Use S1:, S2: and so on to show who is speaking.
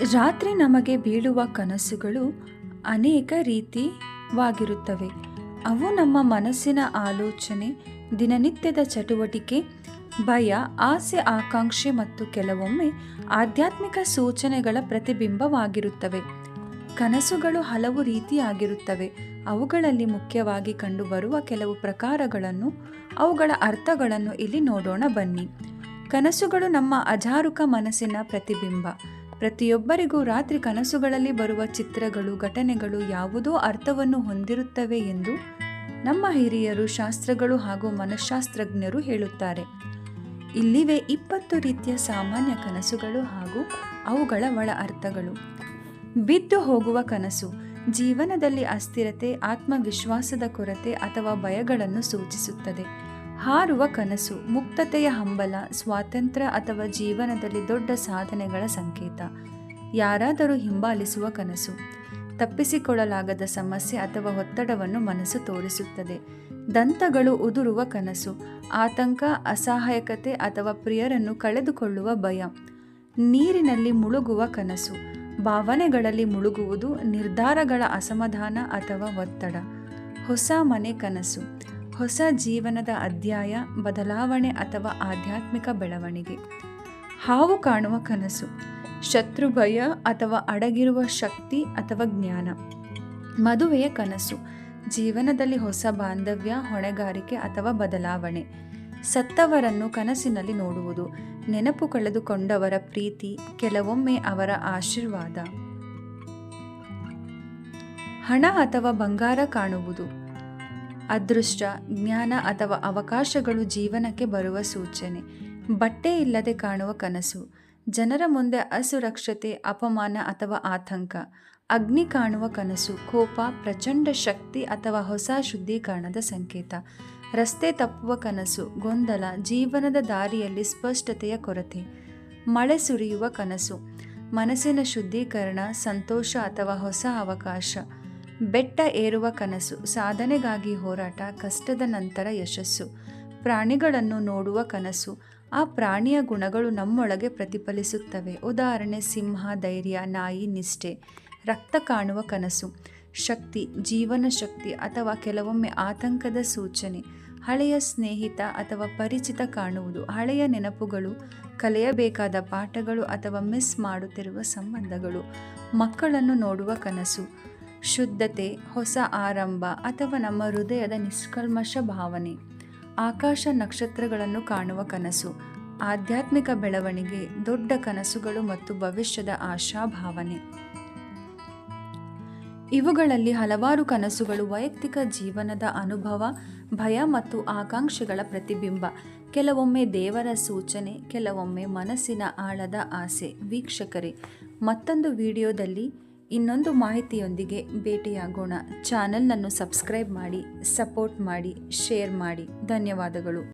S1: ರಾತ್ರಿ ನಮಗೆ ಬೀಳುವ ಕನಸುಗಳು ಅನೇಕ ರೀತಿವಾಗಿರುತ್ತವೆ. ಅವು ನಮ್ಮ ಮನಸ್ಸಿನ ಆಲೋಚನೆ, ದಿನನಿತ್ಯದ ಚಟುವಟಿಕೆ, ಭಯ, ಆಸೆ, ಆಕಾಂಕ್ಷೆ ಮತ್ತು ಕೆಲವೊಮ್ಮೆ ಆಧ್ಯಾತ್ಮಿಕ ಸೂಚನೆಗಳ ಪ್ರತಿಬಿಂಬವಾಗಿರುತ್ತವೆ. ಕನಸುಗಳು ಹಲವು ರೀತಿಯಾಗಿರುತ್ತವೆ. ಅವುಗಳಲ್ಲಿ ಮುಖ್ಯವಾಗಿ ಕಂಡುಬರುವ ಕೆಲವು ಪ್ರಕಾರಗಳನ್ನು, ಅವುಗಳ ಅರ್ಥಗಳನ್ನು ಇಲ್ಲಿ ನೋಡೋಣ ಬನ್ನಿ. ಕನಸುಗಳು ನಮ್ಮ ಅಜಾರುಕ ಮನಸ್ಸಿನ ಪ್ರತಿಬಿಂಬ. ಪ್ರತಿಯೊಬ್ಬರಿಗೂ ರಾತ್ರಿ ಕನಸುಗಳಲ್ಲಿ ಬರುವ ಚಿತ್ರಗಳು, ಘಟನೆಗಳು ಯಾವುದೋ ಅರ್ಥವನ್ನು ಹೊಂದಿರುತ್ತವೆ ಎಂದು ನಮ್ಮ ಹಿರಿಯರು, ಶಾಸ್ತ್ರಗಳು ಹಾಗೂ ಮನಃಶಾಸ್ತ್ರಜ್ಞರು ಹೇಳುತ್ತಾರೆ. ಇಲ್ಲಿವೆ ಇಪ್ಪತ್ತು ರೀತಿಯ ಸಾಮಾನ್ಯ ಕನಸುಗಳು ಹಾಗೂ ಅವುಗಳ ಒಳ ಅರ್ಥಗಳು. ಬಿದ್ದು ಹೋಗುವ ಕನಸು, ಜೀವನದಲ್ಲಿ ಅಸ್ಥಿರತೆ, ಆತ್ಮವಿಶ್ವಾಸದ ಕೊರತೆ ಅಥವಾ ಭಯಗಳನ್ನು ಸೂಚಿಸುತ್ತದೆ. ಹಾರುವ ಕನಸು, ಮುಕ್ತತೆಯ ಹಂಬಲ, ಸ್ವಾತಂತ್ರ್ಯ ಅಥವಾ ಜೀವನದಲ್ಲಿ ದೊಡ್ಡ ಸಾಧನೆಗಳ ಸಂಕೇತ. ಯಾರಾದರೂ ಹಿಂಬಾಲಿಸುವ ಕನಸು, ತಪ್ಪಿಸಿಕೊಳ್ಳಲಾಗದ ಸಮಸ್ಯೆ ಅಥವಾ ಒತ್ತಡವನ್ನು ಮನಸ್ಸು ತೋರಿಸುತ್ತದೆ. ದಂತಗಳು ಉದುರುವ ಕನಸು, ಆತಂಕ, ಅಸಹಾಯಕತೆ ಅಥವಾ ಪ್ರಿಯರನ್ನು ಕಳೆದುಕೊಳ್ಳುವ ಭಯ. ನೀರಿನಲ್ಲಿ ಮುಳುಗುವ ಕನಸು, ಭಾವನೆಗಳಲ್ಲಿ ಮುಳುಗುವುದು, ನಿರ್ಧಾರಗಳ ಅಸಮಾಧಾನ ಅಥವಾ ಒತ್ತಡ. ಹೊಸ ಮನೆ ಕನಸು ಹೊಸ ಜೀವನದ ಅಧ್ಯಾಯ, ಬದಲಾವಣೆ ಅಥವಾ ಆಧ್ಯಾತ್ಮಿಕ ಬೆಳವಣಿಗೆ. ಹಾವು ಕಾಣುವ ಕನಸು ಶತ್ರು ಭಯ ಅಥವಾ ಅಡಗಿರುವ ಶಕ್ತಿ ಅಥವಾ ಜ್ಞಾನ. ಮದುವೆಯ ಕನಸು, ಜೀವನದಲ್ಲಿ ಹೊಸ ಬಾಂಧವ್ಯ, ಹೊಣೆಗಾರಿಕೆ ಅಥವಾ ಬದಲಾವಣೆ. ಸತ್ತವರನ್ನು ಕನಸಿನಲ್ಲಿ ನೋಡುವುದು, ನೆನಪು ಕಳೆದುಕೊಂಡವರ ಪ್ರೀತಿ, ಕೆಲವೊಮ್ಮೆ ಅವರ ಆಶೀರ್ವಾದ. ಹಣ ಅಥವಾ ಬಂಗಾರ ಕಾಣುವುದು ಅದೃಷ್ಟ, ಜ್ಞಾನ ಅಥವಾ ಅವಕಾಶಗಳು ಜೀವನಕ್ಕೆ ಬರುವ ಸೂಚನೆ. ಬಟ್ಟೆ ಇಲ್ಲದೆ ಕಾಣುವ ಕನಸು. ಜನರ ಮುಂದೆ ಅಸುರಕ್ಷತೆ, ಅಪಮಾನ ಅಥವಾ ಆತಂಕ. ಅಗ್ನಿ ಕಾಣುವ ಕನಸು, ಕೋಪ, ಪ್ರಚಂಡ ಶಕ್ತಿ ಅಥವಾ ಹೊಸ ಶುದ್ಧೀಕರಣದ ಸಂಕೇತ. ರಸ್ತೆ ತಪ್ಪುವ ಕನಸು, ಗೊಂದಲ, ಜೀವನದ ದಾರಿಯಲ್ಲಿ ಸ್ಪಷ್ಟತೆಯ ಕೊರತೆ. ಮಳೆ ಸುರಿಯುವ ಕನಸು. ಮನಸ್ಸಿನ ಶುದ್ಧೀಕರಣ, ಸಂತೋಷ ಅಥವಾ ಹೊಸ ಅವಕಾಶ. ಬೆಟ್ಟ ಏರುವ ಕನಸು, ಸಾಧನೆಗಾಗಿ ಹೋರಾಟ, ಕಷ್ಟದ ನಂತರ ಯಶಸ್ಸು. ಪ್ರಾಣಿಗಳನ್ನು ನೋಡುವ ಕನಸು, ಆ ಪ್ರಾಣಿಯ ಗುಣಗಳು ನಮ್ಮೊಳಗೆ ಪ್ರತಿಫಲಿಸುತ್ತವೆ. ಉದಾಹರಣೆ, ಸಿಂಹ, ಧೈರ್ಯ, ನಾಯಿ, ನಿಷ್ಠೆ, ರಕ್ತ ಕಾಣುವ ಕನಸು, ಶಕ್ತಿ, ಜೀವನ ಶಕ್ತಿ ಅಥವಾ ಕೆಲವೊಮ್ಮೆ ಆತಂಕದ ಸೂಚನೆ. ಹಳೆಯ ಸ್ನೇಹಿತ ಅಥವಾ ಪರಿಚಿತ ಕಾಣುವುದು, ಹಳೆಯ ನೆನಪುಗಳು, ಕಲಿಯಬೇಕಾದ ಪಾಠಗಳು ಅಥವಾ ಮಿಸ್ ಮಾಡುತ್ತಿರುವ ಸಂಬಂಧಗಳು, ಮಕ್ಕಳನ್ನು ನೋಡುವ ಕನಸು. ಶುದ್ಧತೆ, ಹೊಸ ಆರಂಭ ಅಥವಾ ನಮ್ಮ ಹೃದಯದ ನಿಷ್ಕಲ್ಮಶ ಭಾವನೆ. ಆಕಾಶ ನಕ್ಷತ್ರಗಳನ್ನು ಕಾಣುವ ಕನಸು, ಆಧ್ಯಾತ್ಮಿಕ ಬೆಳವಣಿಗೆ, ದೊಡ್ಡ ಕನಸುಗಳು ಮತ್ತು ಭವಿಷ್ಯದ ಆಶಾಭಾವನೆ ಇವುಗಳಲ್ಲಿ ಹಲವಾರು ಕನಸುಗಳು ವೈಯಕ್ತಿಕ ಜೀವನದ ಅನುಭವ, ಭಯ ಮತ್ತು ಆಕಾಂಕ್ಷೆಗಳ ಪ್ರತಿಬಿಂಬ. ಕೆಲವೊಮ್ಮೆ ದೇವರ ಸೂಚನೆ, ಕೆಲವೊಮ್ಮೆ ಮನಸ್ಸಿನ ಆಳದ ಆಸೆ. ವೀಕ್ಷಕರೇ, ಮತ್ತೊಂದು ವಿಡಿಯೋದಲ್ಲಿ ಇನ್ನೊಂದು ಮಾಹಿತಿಯೊಂದಿಗೆ ಭೇಟಿಯಾಗೋಣ. ಚಾನಲ್ನನ್ನು ಸಬ್ಸ್ಕ್ರೈಬ್ ಮಾಡಿ ಸಪೋರ್ಟ್ ಮಾಡಿ ಶೇರ್ ಮಾಡಿ. ಧನ್ಯವಾದಗಳು.